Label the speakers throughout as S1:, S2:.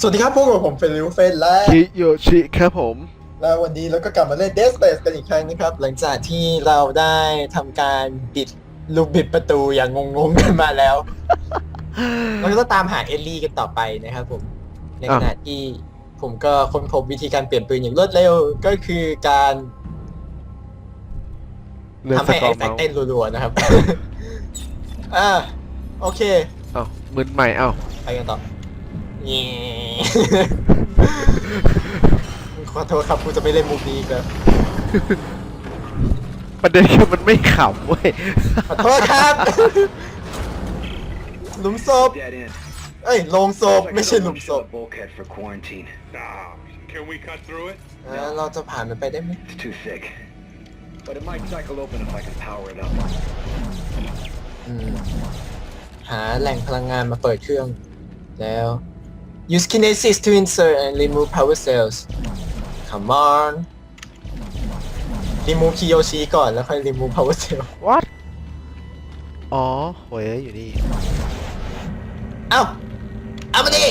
S1: สวัสดีครับพวกบผมเป็นริวเฟนและ
S2: คิโยชิครับผม
S1: แล้ววันนี้เราก็กลับมาเล่น Dead Space กันอีกครั้งนะครับ หลังจากที่เราได้ทำการบิดลูกบิดประตูอย่างงงๆกันมาแล้ว เราก็ต้องตามหาเอลลี่กันต่อไปนะครับผม ในขณะที่ผมก็ค้นพบวิธีการเปลี่ยนปืนอย่างรวดเร็วก็คือการ
S2: เลื่อน
S1: ทำ
S2: ส
S1: ให้
S2: กอ
S1: ไอ้
S2: ร์
S1: แฟ
S2: เมากส์
S1: เต้นรัวๆนะครับ อ่าโอเค
S2: เอ้ามือใหม่เอ้า
S1: ไปกันต่อ เงี้ขอโทษครับกูจะไม่เล่นมุกนี้อีกแล้ว
S2: ประเด็นคือมันไม่ขำเว้ย
S1: ขอโทษครับ หลุมศพ
S3: Dead end.
S1: เอ้ยโลงศพ
S3: Looks like
S1: ไม่
S3: I
S1: ใช่
S3: don't
S1: หลุม
S3: want
S1: ศ
S3: to
S1: พ
S3: the bulkhead for quarantine.
S4: Ah, can we cut through it?
S1: เออเราจะผ่านมันไปได้ไหม
S3: It's too thick. But it might cycle open if I can power it up.
S1: อืม หาแหล่งพลังงานมาเปิดเครื่อง แล้ว use kinesis to insert and remove power cells come on remove kiyoshi ก่อนแล้วค่อย remove power cell
S2: what อ๋อโหยอยู่นี่
S1: เอ้า เอามาดิ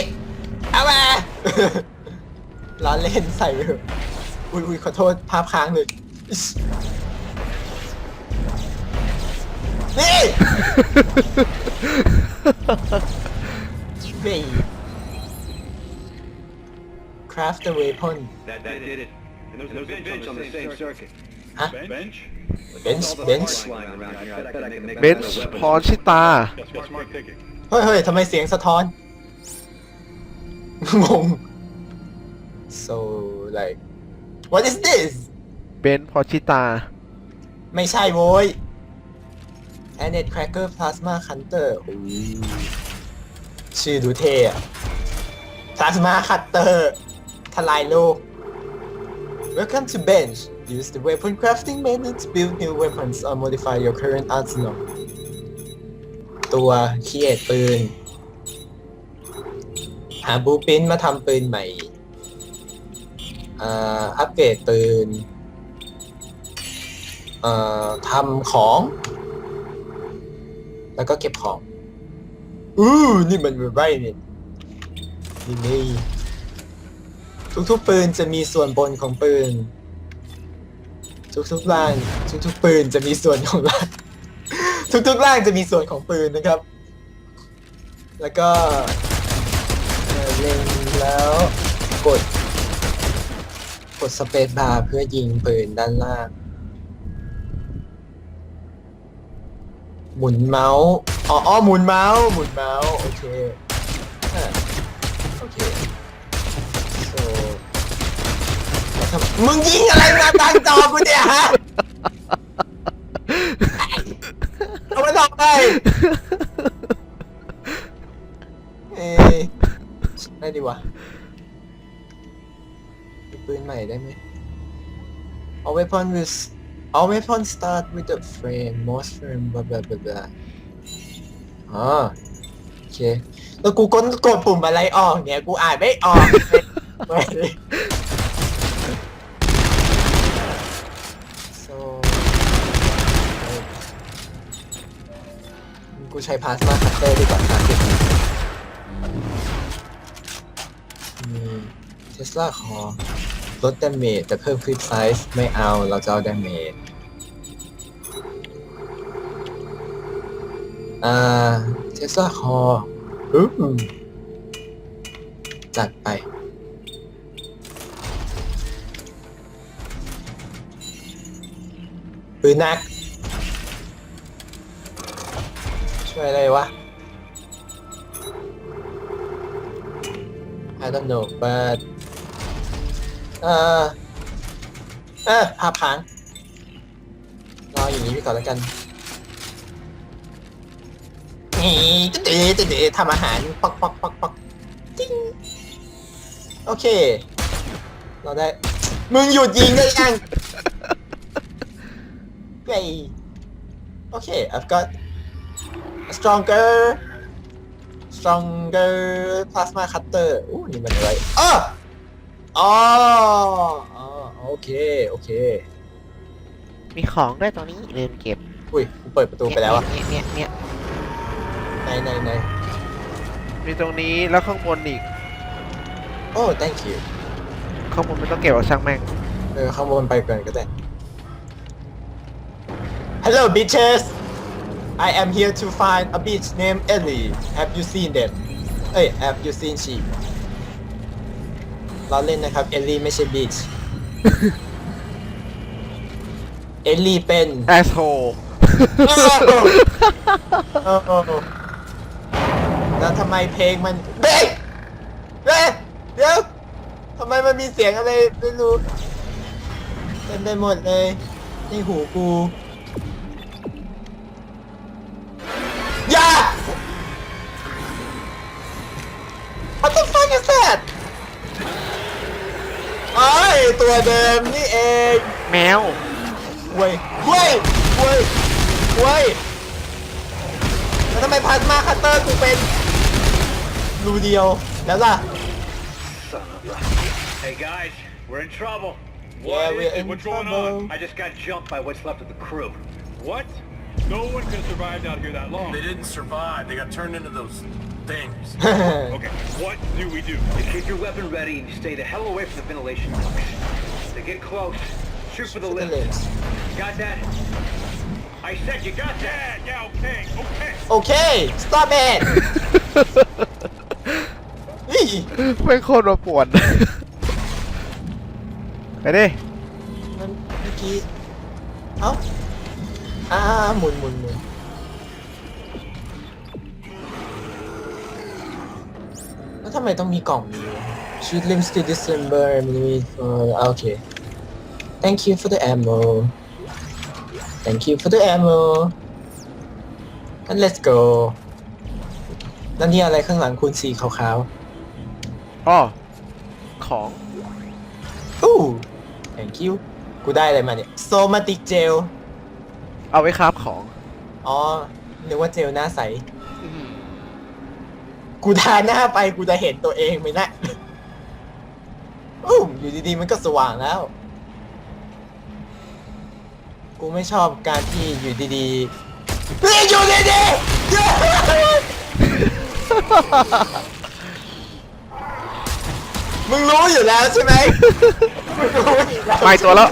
S1: เอามาล้อเล่นใส่ไปเถอะอุ้ยอุ้ยขอโทษภาพค้างเลยอิ๊ชนี่เฮ้ย craft the weapon
S3: That, that did it. And there's, a bench on the same circuit.
S1: ฮะ
S4: Bench?
S1: bench
S3: All the
S1: bench
S3: parts lying around here. I bet I can make
S2: เบน
S3: another
S2: ช์
S3: weapon.
S2: พรชิตา
S4: That's what smart thinking.
S1: เฮ้ยเฮ้ยทำไมเสียงสะท้อน งง so like what is this
S2: เบนช์พรชิตา
S1: ไม่ใช่โว้ย Anet Cracker Plasma Cutter โอ้ยชื่อดูเท่อะ Plasma Cutter ทลายโลก Welcome to Bench Use the weapon crafting method to build new weapons or modify your current arsenal ตัวเคีเอทปืน หาบูปินมาทำปืนใหม่ อ่า อัปเกรดปืนเอ่อทำของ แล้วก็เก็บของ อู้นี่มันไรเนี่ยนี่นี่ ทุกๆปืนจะมีส่วนบนของปืน ทุกๆล่าง ทุกๆปืนจะมีส่วนของล่าง ทุกๆล่างจะมีส่วนของปืนนะครับ แล้วก็เอ่อเล็งแล้วกด กดสเปซบาร์เพื่อยิงปืนด้านล่าง หมุนเมาส์อ๋ออ๋อหมุนเมาส์หมุนเมาส์โอเคอะโอเค so แล้วทำ มึงยิงอะไรมาตั้งจอกูเนี่ยฮะ เอาไปทำไมเอ๊ะได้ดีวะมีปืนใหม่ได้ไหม All weapon with All weapon start with the frame most frame บลาบลาบลาบลาอ๋อโอเค แล้วกูกดกดปุ่มอะไรออกเนี่ย กูอ่านไม่ออกเว้ย กูใช้พาสมาคัตเตอร์ดีกว่าครับเทสลาคอลดดาเมจแต่เพิ่มคลิปไซส์ไม่เอาเราจะเอาดาเมจอ่าเทสลาคอจัดไป ปืนนัก ช่วยอะไรวะ I don't know but เอ่อเออภาพค้างรออย่างนี้ไปก่อนแล้วกันนี่จะเดจะเดทำอาหารปักปักปักปักจิ้งโอเค เราได้ มึงหยุดยิงได้ยัง เย้โอเค I've got a stronger stronger plasma cutter อู้นี่มันอะไรอ้ออ๋ออ๋อโอเค โอเค
S5: มีของด้วยตรงนี้ลืมเก็บ
S1: อุ้ยกูเปิดประตูไปแล้วอะ
S5: เนี่ยเนี่ยเนี่ย
S1: ไหนไหนไหน
S2: มีตรงนี้แล้วข้างบนอีก
S1: โอ้ thank you
S2: ข้างบนไม่ต้องเก็บหรอกช่างแม่ง
S1: เออข้างบนไปก่อนก็ได้ Hello bitches I am here to find a bitch named Ellie Have you seen them เอ้ย Have you seen she เราเล่นนะครับ Ellie ไม่ใช่ bitch Ellie เป็น
S2: แอสโฮ
S1: เออเออเออแล้วทำไมเพลงมันเบ๊กเบ๊กเดี๋ยวทำไมมันมีเสียงอะไรไม่รู้เต็มไปหมดเลยในหูกู ตัวเดิมนี่เอง
S2: แมว
S1: เว้ยเว้ยเว้ยเว้ยแล้วทำไมพลาสมาคัตเตอร์กูเป็นรูเดียวแล้วล่ะ
S3: Hey guys, we're in trouble.
S1: Yeah,
S4: What
S1: we're
S4: is it?
S1: in
S4: What's going
S1: trouble.
S4: on?
S3: I just got jumped by what's left of the crew.
S4: What? No one could have survived out here that long.
S6: They didn't survive. They got turned into those things.
S4: Okay, what do we do?
S3: You keep your weapon ready and you stay the hell away from the ventilation ducts. They get close. Shoot for the
S1: For the
S3: lift.
S1: lift.
S3: Got that? I said you got that.
S4: Yeah, yeah, okay, okay.
S1: โอเค stop it นี่
S2: ไม่งโคตรมาป่วนไปดิ
S1: มันเมื่อกี้ เอ้าอ่าหมุนหมุนหมุนแล้วทำไมต้องมีกล่องนี้วะ Shoot limbs to December มันมีเออโอเค Thank you for the ammo Thank you for the ammo and let's go นั่นนี่อะไรข้างหลังคุณสีขาว
S2: อ๋อของ
S1: ๆอู้ Thank you กูได้อะไรมาเนี่ย Somatic Gel
S2: เอาไว้ครับของ
S1: อ๋อนึกว่าเจลหน้าใส กูทาหน้าไปกูจะเห็นตัวเองไหมนะ อู้อยู่ดีๆมันก็สว่างแล้ว กูไม่ชอบการที่อยู่ดีๆเฮ้ยอยู่ดีๆมึงรู้อยู่แล้วใช่ไหมมึงรู้อยู่แล้ว
S2: ไปตัวแล้ว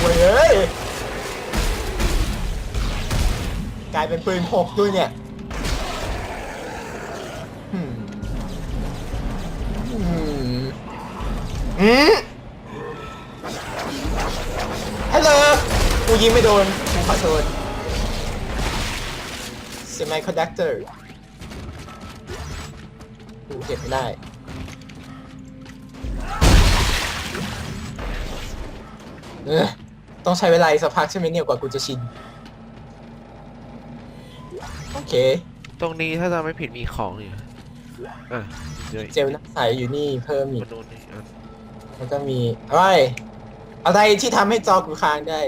S1: เว้ยกลายเป็นปืนพกด้วยเนี่ยอืมอืม ยิงไม่โดนกูขอโทษ semiconductor กูเก็บไม่ได้ เออต้องใช้เวลาอีกสักพักใช่ไหมเนี่ยกว่ากูจะชิน โอเค
S2: ตรงนี้ถ้าจะไม่ผิดมีของอยู่อะเดี๋ยว
S1: เจลน้ำใสอยู่นี่เพิ่มอี
S2: มากดูนี่อะ
S1: แล้วก็มีอะไร อะไรที่ทำให้จอกูค้างได้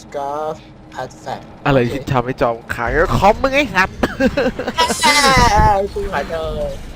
S1: scarf artifact
S2: อะไรที่ทำให้จอมขายก็คอมมึงไอ้สัตว์
S1: กูขอโทษ